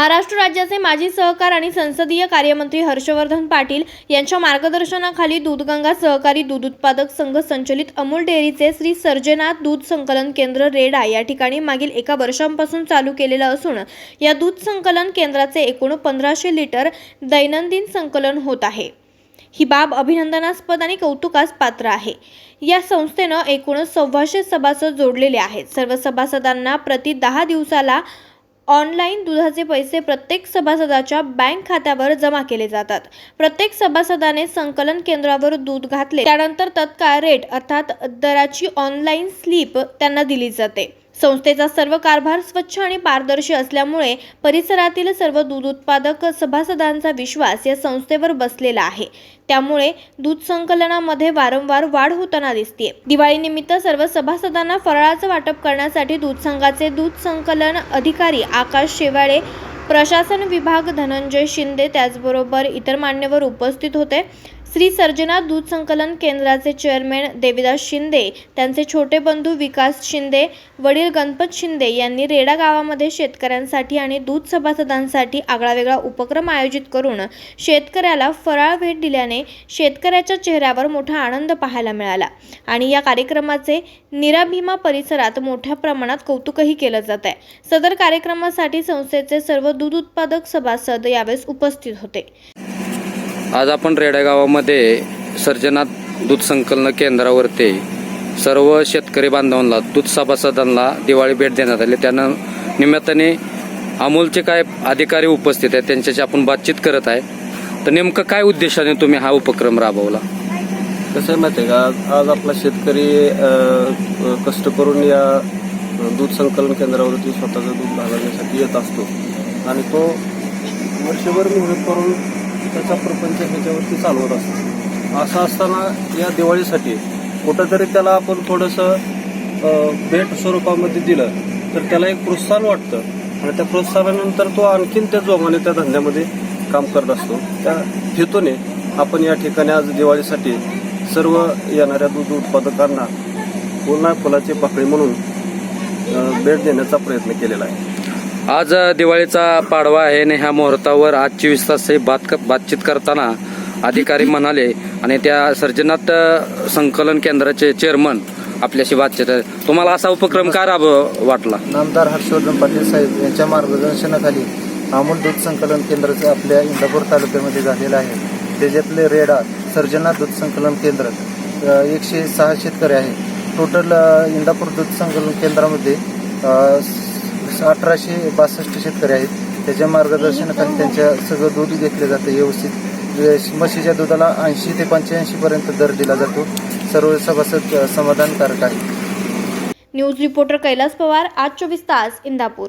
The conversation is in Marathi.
महाराष्ट्र राज्याचे माजी सहकार आणि संसदीय कार्यमंत्री हर्षवर्धन पाटील यांच्या मार्गदर्शनाखाली दूधगंगा सहकारी दूध उत्पादक संघ संचलित अमूल डेअरीचे श्री सर्जनाथ दूध संकलन केंद्र रेडा या ठिकाणी मागील एका वर्षांपासून चालू केलेलं असून या दूध संकलन केंद्राचे एकूण पंधराशे लिटर दैनंदिन संकलन होत आहे. ही बाब अभिनंदनास्पद आणि कौतुकास पात्र आहे. या संस्थेनं एकूण सव्वाशे सभासद जोडलेले आहेत. सर्व सभासदांना प्रति दहा दिवसाला ऑनलाईन दुधाचे पैसे प्रत्येक सभासदाच्या बँक खात्यावर जमा केले जातात. प्रत्येक सभासदाने संकलन केंद्रावर दूध घातले. त्यानंतर तत्काळ रेट अर्थात दराची ऑनलाईन स्लिप त्यांना दिली जाते. संस्थेचा सर्व कारभार स्वच्छ आणि पारदर्शी असल्यामुळे परिसरातील सर्व दूध उत्पादक सभासदांचा विश्वास या संस्थेवर बसलेला आहे. त्यामुळे दूध संकलनामध्ये वारंवार वाढ होताना दिसते दिवाळीनिमित्त सर्व सभासदांना फराळाचं वाटप करण्यासाठी दूध संघाचे दूध संकलन अधिकारी आकाश शेवाळे प्रशासन विभाग धनंजय शिंदे त्याचबरोबर इतर मान्यवर उपस्थित होते. श्री सर्जना दूध संकलन केंद्राचे चेअरमॅन देविदास शिंदे त्यांचे छोटे बंधू विकास शिंदे वडील गणपत शिंदे यांनी रेडा गावामध्ये शेतकऱ्यांसाठी आणि दूध सभासदांसाठी आगळावेगळा उपक्रम आयोजित करून शेतकऱ्याला फराळ भेट दिल्याने शेतकऱ्याच्या चेहऱ्यावर मोठा आनंद पाहायला मिळाला. आणि या कार्यक्रमाचे निराभीमा परिसरात मोठ्या प्रमाणात कौतुकही केलं जात आहे. सदर कार्यक्रमासाठी संस्थेचे सर्व दूध उत्पादक सभासद यावेळेस उपस्थित होते. आज आपण रेड्या गावामध्ये सर्जनात दूध संकलन केंद्रावरती सर्व शेतकरी बांधवांना दूध सभासदांना दिवाळी भेट देण्यात आली. त्यानं निमित्ताने अमोलचे काय अधिकारी उपस्थित आहेत त्यांच्याशी आपण बातचीत करत आहे. तर नेमकं काय उद्देशाने तुम्ही हा उपक्रम राबवला? कसं आहे माहिती आहे का? आज आपला शेतकरी अ, कष्ट करून या अ, दूध संकलन केंद्रावरती स्वतःचं दूध घालवण्यासाठी येत असतो. आणि तो वर्षभर मेहनत करून त्याचा प्रपंच ह्याच्यावरती चालवत असतो. असं असताना या दिवाळीसाठी कुठंतरी त्याला आपण थोडंसं भेट स्वरूपामध्ये दिलं तर त्याला एक प्रोत्साहन वाटतं. आणि त्या प्रोत्साहनानंतर तो आणखीन त्या जोमाने त्या धंद्यामध्ये काम करत असतो. त्या हेतूने आपण या ठिकाणी आज दिवाळीसाठी सर्व येणाऱ्या दूध उत्पादकांना पुन्हा फुलाची पाकळी म्हणून भेट देण्याचा प्रयत्न केलेला आहे. आज दिवाळीचा पाडवा आहे आणि ह्या मुहूर्तावर आज चोवीस तास हे बात बातचीत करताना अधिकारी म्हणाले आणि त्या सर्जनात संकलन केंद्राचे चेअरमन आपल्याशी बातचीत आहे. तुम्हाला असा उपक्रम का राब वाटला? नामदार हर्षवर्धन पाटील साहेब यांच्या मार्गदर्शनाखाली अमूल दूध संकलन केंद्राचं आपल्या इंदापूर तालुक्यामध्ये झालेलं आहे. त्याच्यातले रेडा सर्जना दूध संकलन केंद्र एकशे सहा शेतकरी आहे टोटल इंदापूर दूध संकलन केंद्रामध्ये अठराशे बासष्ट शेतकरी आहेत. त्याच्या मार्गदर्शनाखाली त्यांच्या सगळं दूध घेतलं जातं व्यवस्थित. म्हशीच्या दुधाला ऐंशी ते पंच्याऐंशी पर्यंत दर दिला जातो. सर्व सभासद समाधानकारक आहे न्यूज रिपोर्टर कैलास पवार आज चोवीस तास इंदापूर.